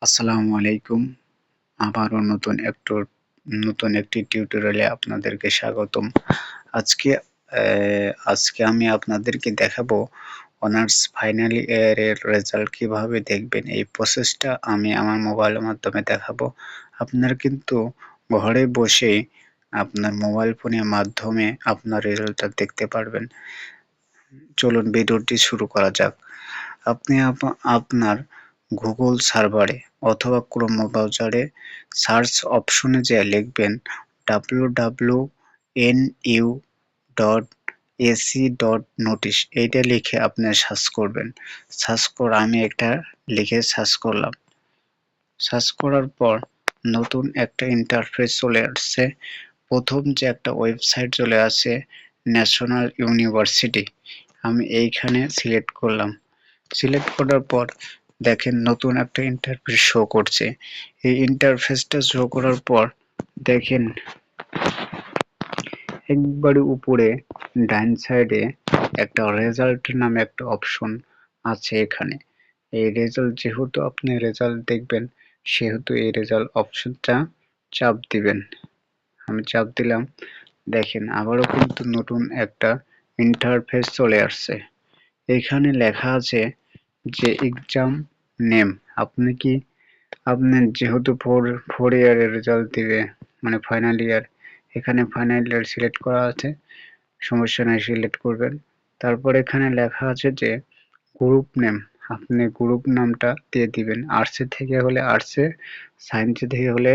আসসালামু আলাইকুম। আবারও নতুন একটু, নতুন একটি টিউটোরিয়ালে আপনাদেরকে স্বাগতম। আজকে আজকে আমি আপনাদেরকে দেখাবো অনার্স ফাইনাল ইয়ারের রেজাল্ট কীভাবে দেখবেন। এই প্রসেসটা আমি আমার মোবাইলের মাধ্যমে দেখাবো। আপনার কিন্তু ঘরে বসে আপনার মোবাইল ফোনের মাধ্যমে আপনার রেজাল্টটা দেখতে পারবেন। চলুন ভিডিওটি শুরু করা যাক। আপনি আপ- আপনার গুগল সার্ভারে অথবা ক্রোম ব্রাউজারে সার্চ অপশনে যে লিখবেন W N U dot AC dot notice এইটা লিখে আপনি সার্চ করবেন। সার্চ করে আমি একটা লিখে সার্চ করলাম। সার্চ করার পর নতুন একটা ইন্টারফেস চলে আসছে। প্রথম যে একটা ওয়েবসাইট চলে আসে ন্যাশনাল ইউনিভার্সিটি আমি এইখানে সিলেক্ট করলাম। সিলেক্ট করার পর দেখেন নতুন একটা ইন্টারফেস শো করছে। এই ইন্টারফেসটা শো করার পর দেখেন, একবারে উপরে ডান সাইডে একটা রেজাল্ট নামে একটা অপশন আছে এখানে। এই রেজাল্ট যেহেতু আপনি রেজাল্ট দেখবেন, সেহেতু এই রেজাল্ট অপশনটা চাপ দিবেন। আমি চাপ দিলাম। দেখেন, আবারও কিন্তু নতুন একটা ইন্টারফেস চলে আসছে। এখানে লেখা আছে যে এক্সাম নেম। আপনি কি, আপনি যেহেতু ফোর ফোর ইয়ারের রেজাল্ট দিবে মানে ফাইনাল ইয়ার এখানে ফাইনাল ইয়ার সিলেক্ট করা আছে, সমস্যা নাই সিলেক্ট করবেন। তারপর এখানে লেখা আছে যে গ্রুপ নেম আপনি গ্রুপ নামটা দিয়ে দিবেন। আর্টসে থেকে হলে আর্টসে সায়েন্সে থেকে হলে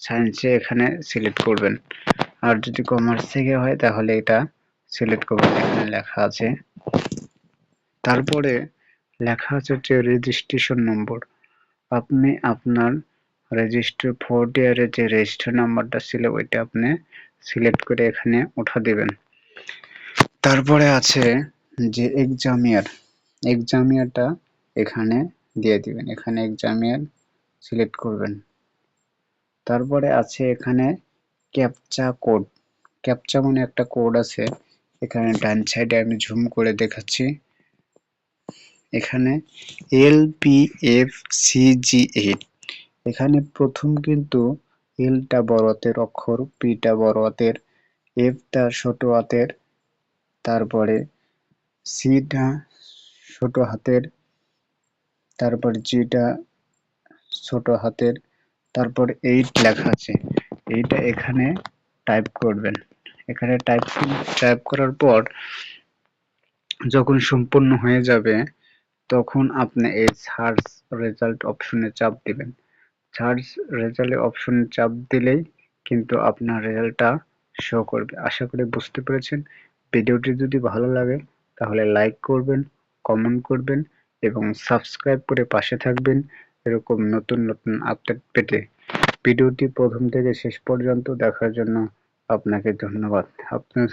সায়েন্সে এখানে সিলেক্ট করবেন। আর যদি কমার্স থেকে হয়, তাহলে এটা সিলেক্ট করবেন। এখানে লেখা আছে। তারপরে লেখা আছে যে রেজিস্ট্রেশন নম্বর আপনি আপনার রেজিস্টার ফোর্থ ইয়ারের যে রেজিস্টার নাম্বারটা ছিল, ওইটা আপনি সিলেক্ট করে এখানে উঠা দিবেন। তারপরে আছে যে এক্সাম ইয়ার এক্সাম ইয়ারটা এখানে দিয়ে দিবেন। এখানে এক্সাম ইয়ার সিলেক্ট করবেন। তারপরে আছে এখানে ক্যাপচা কোড ক্যাপচা মানে একটা কোড আছে। এখানে ডান সাইডে আমি ঝুম করে দেখাচ্ছি। এখানে L P F C G eight এখানে প্রথম কিন্তু এলটা বড় হাতের অক্ষর পিটা বড় হাতের এফটা ছোট হাতের, তারপরে সিটা ছোট হাতের, তারপর জিটা ছোট হাতের, তারপর এইট লেখা আছে। এইটা এখানে টাইপ করবেন। এখানে টাইপ টাইপ করার পর যখন সম্পূর্ণ হয়ে যাবে তখন আপনি এই সার্চ রেজাল্ট অপশনে চাপ দিবেন। সার্চ রেজাল্ট অপশনে চাপ দিলেই কিন্তু আপনার রেজাল্টটা শো করবে। আশা করি বুঝতে পেরেছেন। ভিডিওটি যদি ভালো লাগে তাহলে লাইক করবেন কমেন্ট করবেন এবং সাবস্ক্রাইব করে পাশে থাকবেন এরকম নতুন নতুন আপডেট পেতে। ভিডিওটি প্রথম থেকে শেষ পর্যন্ত দেখার জন্য আপনাকে ধন্যবাদ। আপনার